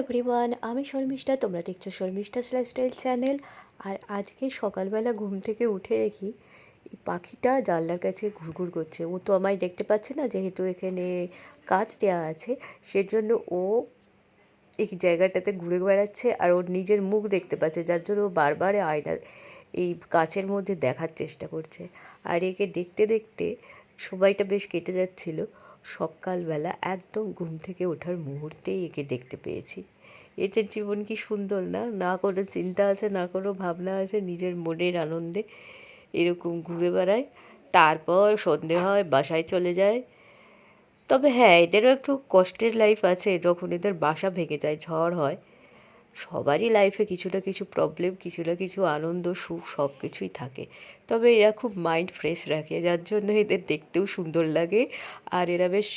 Everyone আমি শর্মিষ্ঠা, তোমরা দেখছ শর্মিষ্ঠা লাইফস্টাইল চ্যানেল আর আজকে সকালবেলা ঘুম থেকে উঠে দেখি, এই পাখিটা জানলার কাছে ঘুরঘুর করছে। ও তো আমায় দেখতে পাচ্ছে না, যেহেতু এখানে কাজ দেওয়া আছে, সেজন্য ও এই জায়গাটাতে ঘুরে বেড়াচ্ছে আর ওর নিজের মুখ দেখতে পাচ্ছে, যার জন্য ও বারবার আয়না, এই কাচের মধ্যে দেখার চেষ্টা করছে। আর একে দেখতে দেখতে সময়টা বেশ কেটে যাচ্ছিল। সকালবেলা একদম ঘুম থেকে ওঠার মুহূর্তেই একে দেখতে পেয়েছি। এদের জীবন কি সুন্দর না? না কোনো চিন্তা আছে, না কোনো ভাবনা আছে, নিজের মনের আনন্দে এরকম ঘুরে বেড়ায়, তারপর সন্ধে হয়, বাসায় চলে যায়। তবে হ্যাঁ এদেরও একটু কষ্টের লাইফ আছে, যখন এদের বাসা ভেঙে যায়, ঝড় হয়। সবারই লাইফে কিছু না কিছু প্রবলেম কিছু না কিছু আনন্দ, সুখ সব কিছুই থাকে। তবে এরা খুব মাইন্ড ফ্রেশ রাখে, যার জন্য এদের দেখতেও সুন্দর লাগে। আর এরা বেশ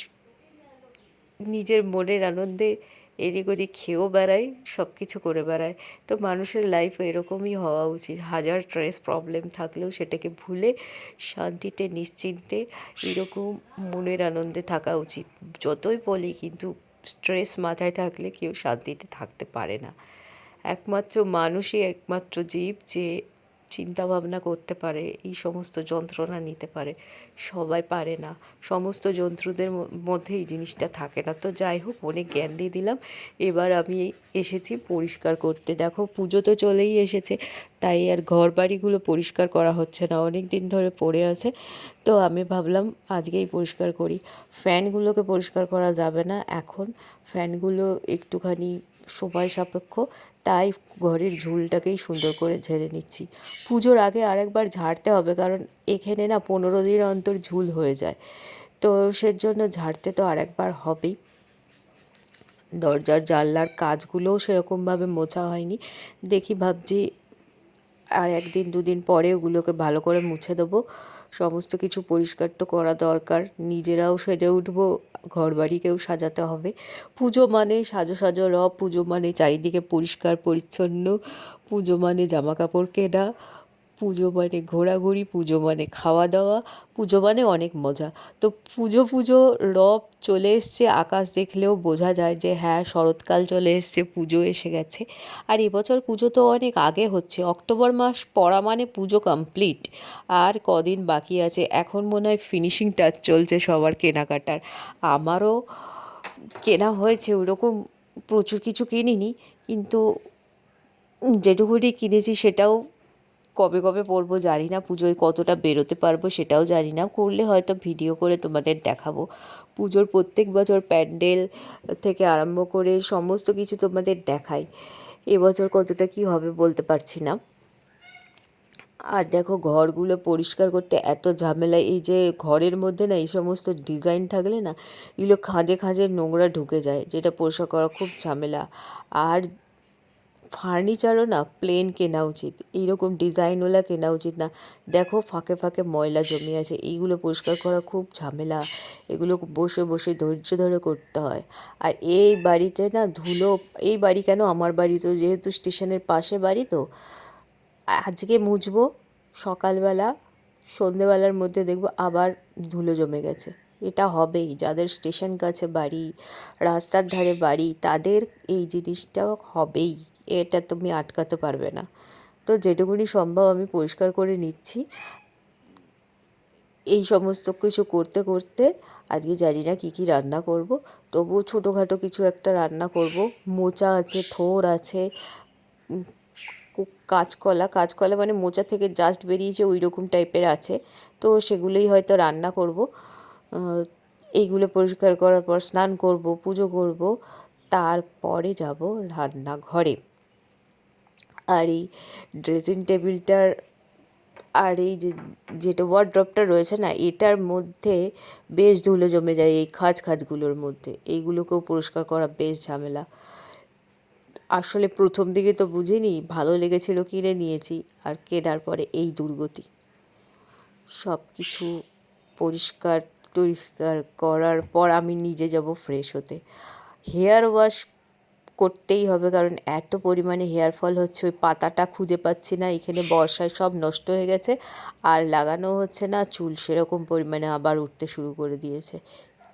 নিজের মনের আনন্দে এদিক ওদিক খেয়েও বেড়ায় সব কিছু করে বেড়ায়। তো মানুষের লাইফ এরকমই হওয়া উচিত। হাজার স্ট্রেস প্রবলেম থাকলেও সেটাকে ভুলে, শান্তিতে, নিশ্চিন্তে এরকম মনের আনন্দে থাকা উচিত। যতই বলি, কিন্তু স্ট্রেস মাথায় থাকলে কেউ শান্তিতে থাকতে পারে না। একমাত্র মানুষই একমাত্র জীব যে চিন্তা ভাবনা করতে পারে, এই সমস্ত যন্ত্রণা নিতে পারে, সবাই পারে না। সমস্ত জন্তুদের মধ্যে এই জিনিসটা থাকে না। তো যাই হোক, অনেক জ্ঞান দিয়ে দিলাম। এবার আমি এসেছি পরিষ্কার করতে। দেখো, পুজো তো চলেই এসেছে, তাই আর ঘর বাড়িগুলো পরিষ্কার করা হচ্ছে না। অনেক দিন ধরে পড়ে আছে। তো আমি ভাবলাম, আজকেই পরিষ্কার করি। ফ্যানগুলোকে পরিষ্কার করা যাবে না। এখন ফ্যানগুলো একটুখানি সময় সাপেক্ষ, তাই ঘরের ঝুলটাকেই সুন্দর করে ঝেড়ে নিচ্ছি। পুজোর আগে আরেকবার ঝাড়তে হবে, কারণ এখানে না পনেরো দিন অন্তর ঝুল হয়ে যায়। তো সেজন্য ঝাড়তে তো আরেকবার হবেই। দরজার জানলার কাজগুলোও সেরকমভাবে মোছা হয়নি। দেখি ভাবছি আর একদিন দুদিন পরে ওগুলোকে ভালো করে মুছে দেবো। সমস্ত কিছু পরিষ্কার তো করা দরকার, নিজেরাও সেজে উঠবো। ঘর বাড়িকেও সাজাতে হবে। পুজো মানে সাজো সাজো রব, পুজো মানে চারিদিকে পরিষ্কার পরিচ্ছন্ন, পুজো মানে জামা কাপড় কেনা পুজো মানে ঘোরাঘুরি, পুজো মানে খাওয়া দাওয়া পুজো মানে অনেক মজা। তো পুজো পুজো, রব চলে এসছে, আকাশ দেখলেও বোঝা যায় যে হ্যাঁ শরৎকাল চলে এসছে, পুজো এসে গেছে। আর এবছর পুজো তো অনেক আগে হচ্ছে, অক্টোবর মাস পড়া মানে পুজো কমপ্লিট আর কদিন বাকি আছে, এখন মনে হয় ফিনিশিং টাচ চলছে সবার কেনাকাটার। আমারও কেনা হয়েছে, ওরকম প্রচুর কিছু কিনিনি, কিন্তু যেটুকুনি কিনেছি সেটাও কবে কবে পরবো জানি না। পুজোয় কতটা বেরোতে পারব সেটাও জানি না। করলে হয়তো ভিডিও করে তোমাদের দেখাবো। পুজোর প্রত্যেক বছর প্যান্ডেল থেকে আরম্ভ করে সমস্ত কিছু তোমাদের দেখাই। এবছর কতটা কি হবে বলতে পারছি না। আর দেখো ঘরগুলো পরিষ্কার করতে এত ঝামেলা, এই যে ঘরের মধ্যে না এই সমস্ত ডিজাইন থাকলে না এগুলো খাঁজে খাঁজে নোংরা ঢুকে যায়, যেটা পরিষ্কার করা খুব ঝামেলা। আর ফার্নিচারও না প্লেন কেনা উচিত। এইরকম ডিজাইনওয়ালা কেনা উচিত না। দেখো ফাঁকে ফাঁকে ময়লা জমে আছে, এইগুলো পরিষ্কার করা খুব ঝামেলা। এগুলো বসে বসে ধৈর্য ধরে করতে হয়। আর এই বাড়িতে না ধুলো, এই বাড়ি কেন? আমার বাড়ি তো যেহেতু স্টেশনের পাশে বাড়ি তো। আজকে মুছবো, সকালবেলা, সন্ধেবেলার মধ্যে দেখব আবার ধুলো জমে গেছে। এটা হবেই, যাদের স্টেশন কাছে বাড়ি, রাস্তার ধারে বাড়ি, তাদের এই জিনিসটা হবেই। এটা তুমি আটকাতে পারবে না। তো যেটুকুনি সম্ভব আমি পরিষ্কার করে নিচ্ছি। এই সমস্ত কিছু করতে করতে আজকে জানি না কী কী রান্না করব। তবুও ছোটোখাটো কিছু একটা রান্না করব। মোচা আছে, থোর আছে কাঁচকলা। কাঁচকলা মানে মোচা থেকে জাস্ট বেরিয়েছে ওই রকম টাইপের আছে। তো সেগুলোই হয়তো রান্না করব। এইগুলো পরিষ্কার করার পর স্নান করব, পুজো করব। তারপরে যাব রান্নাঘরে। আর এই ড্রেসিং টেবিলটার আর এই যে, যেটা ওয়ার্ড্রপটা রয়েছে না, এটার মধ্যে বেশ ধুলো জমে যায় এই খাঁজ খাঁজগুলোর মধ্যে। এইগুলোকেও পরিষ্কার করা বেশ ঝামেলা। আসলে প্রথম দিকে তো বুঝিনি, ভালো লেগেছিল কিনে নিয়েছি আর কেনার পরে এই দুর্গতি। সব কিছু পরিষ্কার টরিষ্কার করার পর আমি নিজে যাব ফ্রেশ হতে। হেয়ার ওয়াশ করতেই হবে, কারণ এত পরিমাণে হেয়ার ফল হচ্ছে, ওই পাতাটা খুঁজে পাচ্ছি না, এখানে বর্ষায় সব নষ্ট হয়ে গেছে, আর লাগানো হচ্ছে না, চুল সেরকম পরিমাণে আবার উঠতে শুরু করে দিয়েছে।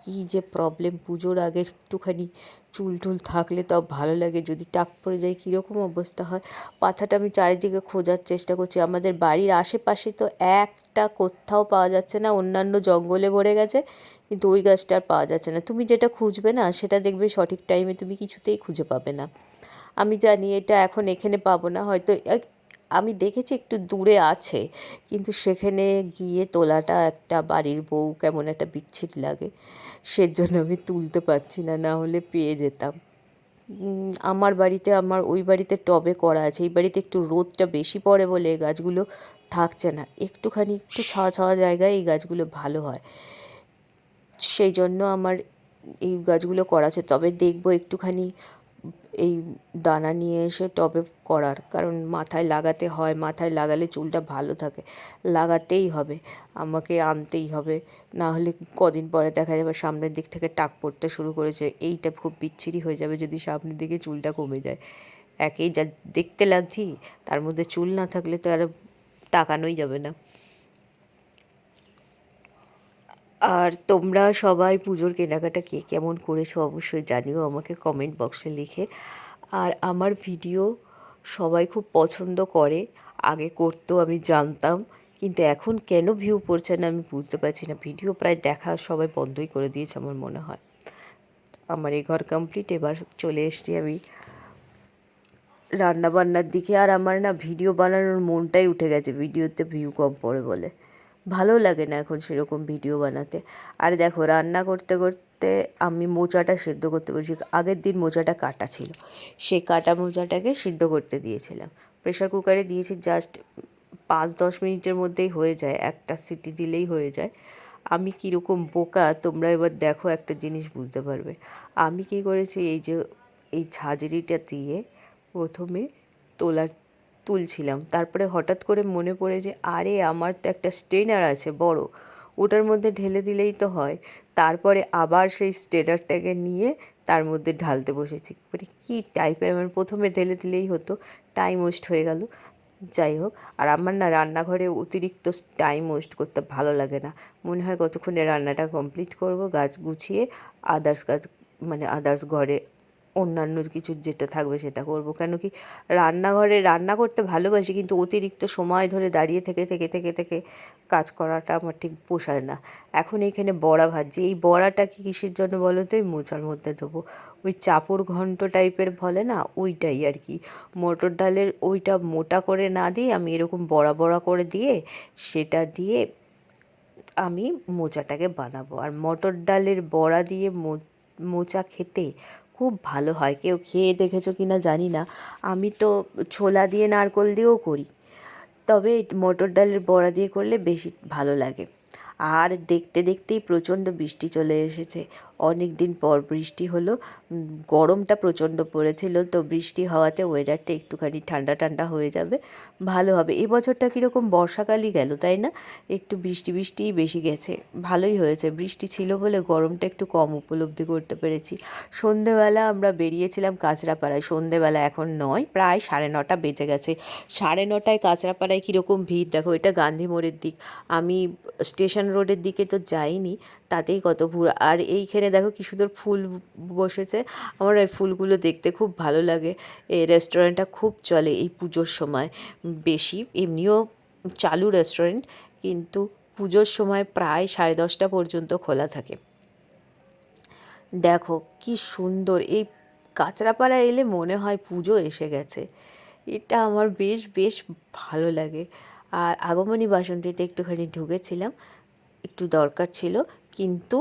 কি যে প্রবলেম পুজোর আগে একটুখানি চুল টুল থাকলে তাও ভালো লাগে। যদি টাক পড়ে যায়, কীরকম অবস্থা হয়? পাথাটা আমি চারিদিকে খোঁজার চেষ্টা করছি। আমাদের বাড়ির আশেপাশে তো একটা কোথাও পাওয়া যাচ্ছে না, অন্যান্য জঙ্গলে ভরে গেছে, কিন্তু ওই গাছটা আর পাওয়া যাচ্ছে না। তুমি যেটা খুঁজবে না, সেটা দেখবে সঠিক টাইমে তুমি কিছুতেই খুঁজে পাবে না। আমি জানি এটা এখন এখানে পাবো না, হয়তো আমি দেখেছি একটু দূরে আছে, কিন্তু সেখানে গিয়ে তোলাটা একটা বাড়ির বউ কেমন একটা বিচ্ছিরি লাগে, সেজন্য আমি তুলতে পারছি না না হলে পেয়ে যেতাম। আমার বাড়িতে, আমার ওই বাড়িতে টবে করা আছে, এই বাড়িতে একটু রোদটা বেশি পড়ে বলে এই গাছগুলো থাকছে না, একটুখানি একটু ছাওয়া ছাওয়া জায়গায় এই গাছগুলো ভালো হয়। সেই জন্য আমার এই গাছগুলো করা আছে, তবে দেখব একটুখানি এই দানা নিয়ে এসে টবে করার। কারণ মাথায় লাগাতে হয়, মাথায় লাগালে চুলটা ভালো থাকে। লাগাতেই হবে, আমাকে আনতেই হবে। না হলে কদিন পরে দেখা যাবে সামনের দিক থেকে টাক পড়তে শুরু করেছে। এইটা খুব বিচ্ছিরি হয়ে যাবে যদি সামনের দিকে চুলটা কমে যায়। একেই যা দেখতে লাগছি, তার মধ্যে চুল না থাকলে তো আর তাকানোই যাবে না। আর তোমরা সবাই পুজোর কেনাকাটা কে কেমন করেছ অবশ্যই জানিও আমাকে কমেন্ট বক্সে লিখে। আর আমার ভিডিও সবাই খুব পছন্দ করে, আগে করতো আমি জানতাম, কিন্তু এখন কেন ভিউ পড়ছে না আমি বুঝতে পারছি না। ভিডিও প্রায় দেখা সবাই বন্ধই করে দিয়েছে আমার মনে হয়। আমার এই ঘর কমপ্লিট এবার চলে এসছি আমি রান্নাবান্নার দিকে। আর আমার না ভিডিও বানানোর মনটাই উঠে গেছে ভিডিওতে ভিউ কম পড়ে বলে। ভালো লাগে না এখন সেরকম ভিডিও বানাতে। আর দেখো, রান্না করতে করতে আমি মোচাটা সেদ্ধ করতে বলছি আগের দিন মোচাটা কাটা ছিল। সেই কাটা মোচাটাকে সিদ্ধ করতে দিয়েছিলাম। প্রেশার কুকারে দিয়েছি জাস্ট পাঁচ দশ মিনিটের মধ্যেই হয়ে যায়, একটা সিটি দিলেই হয়ে যায়। আমি কীরকম বোকা, তোমরা এবার দেখো একটা জিনিস বুঝতে পারবে। আমি কী করেছি, এই যে, এই ঝাঁঝরিটা দিয়ে প্রথমে তোলার তুলছিলাম। তারপরে হঠাৎ করে মনে পড়ে যে, আরে, আমার তো একটা স্ট্রেনার আছে বড়, ওটার মধ্যে ঢেলে দিলেই তো হয়। তারপরে আবার সেই স্ট্রেনারটাকে নিয়ে তার মধ্যে ঢালতে বসেছি। মানে কী টাইপের আমার প্রথমে ঢেলে দিলেই হতো টাইম ওয়েস্ট হয়ে গেল। যাই হোক, আর আমার না রান্নাঘরে অতিরিক্ত টাইম ওয়েস্ট করতে ভালো লাগে না। মনে হয় কতক্ষণে রান্নাটা কমপ্লিট করব, গাছ গুছিয়ে আদার্স কাজ মানে আদার্স ঘরে অন্যান্য কিছু যেটা থাকবে সেটা করব। কেন কি রান্নাঘরে রান্না করতে ভালোবাসি, কিন্তু অতিরিক্ত সময় ধরে দাঁড়িয়ে থেকে থেকে থেকে থেকে কাজ করাটা আমার ঠিক পোষায় না। এখন এইখানে বড়া ভাজছি। এই বড়াটা কি কিসের জন্য বলো তো? ওই মোচার মধ্যে দেবো। ওই চাপড় ঘন্ট টাইপের বলে না? ওইটাই আর কি। মটর ডালের ওইটা মোটা করে না দিয়ে আমি এরকম বড়া বড়া করে দিয়ে সেটা দিয়ে আমি মোচাটাকে বানাবো। আর মটর ডালের বড়া দিয়ে মো, মোচা খেতে খুব ভালো হয়। কেউ খেয়ে দেখেছ কি না জানি না। আমি তো ছোলা দিয়ে নারকোল দিয়েও করি। তবে মটর ডালের বড়া দিয়ে করলে বেশি ভালো লাগে। আর দেখতে দেখতেই প্রচণ্ড বৃষ্টি চলে এসেছে। অনেক দিন পর বৃষ্টি হলো। গরমটা প্রচণ্ড পড়েছিল, তো বৃষ্টি হওয়াতে ওয়েদারটা একটুখানি ঠান্ডা ঠান্ডা হয়ে যাবে। ভালো হবে। এই বছরটা কীরকম বর্ষাকালই গেল, তাই না? একটু বৃষ্টি বৃষ্টিই বেশি গেছে। ভালোই হয়েছে। বৃষ্টি ছিল বলে গরমটা একটু কম উপলব্ধি করতে পেরেছি। সন্ধেবেলা আমরা বেরিয়েছিলাম কাঁচরাপাড়ায়। সন্ধেবেলা এখন নয়, প্রায় সাড়ে নটা বেজে গেছে। সাড়ে নটায় কাঁচরাপাড়ায় কীরকম ভিড়? দেখো, এটা গান্ধী মোড়ের দিক। আমি স্টেশন রোডের দিকে তো যাইনি, তাতেই কত ভুড় আর এইখানে দেখো কি সুন্দর ফুল বসেছে। আমার এই ফুলগুলো দেখতে খুব ভালো লাগে। এই রেস্টুরেন্টটা খুব চলে এই পুজোর সময়। বেশি, এমনিও চালু রেস্টুরেন্ট কিন্তু পুজোর সময় প্রায় সাড়ে দশটা পর্যন্ত খোলা থাকে। দেখো কি সুন্দর, এই কাঁচরাপাড়া এলে মনে হয় পুজো এসে গেছে। এটা আমার বেশ বেশ ভালো লাগে। আর আগমনী বাসন্তীতে একটুখানি ঢুকেছিলাম। একটু দরকার ছিল, কিন্তু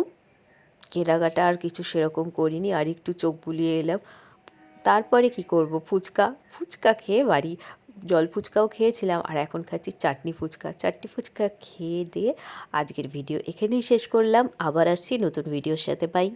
কেনাকাটা আর কিছু সেরকম করিনি, আর একটু চোখ বুলিয়ে এলাম। তারপরে কি করব? ফুচকা ফুচকা খেয়ে বাড়ি, জল ফুচকাও খেয়েছিলাম, আর এখন খাচ্ছি চাটনি ফুচকা। চাটনি ফুচকা খেয়ে দিয়ে আজকের ভিডিও এখানেই শেষ করলাম। আবার আসছি নতুন ভিডিওর সাথে। বাই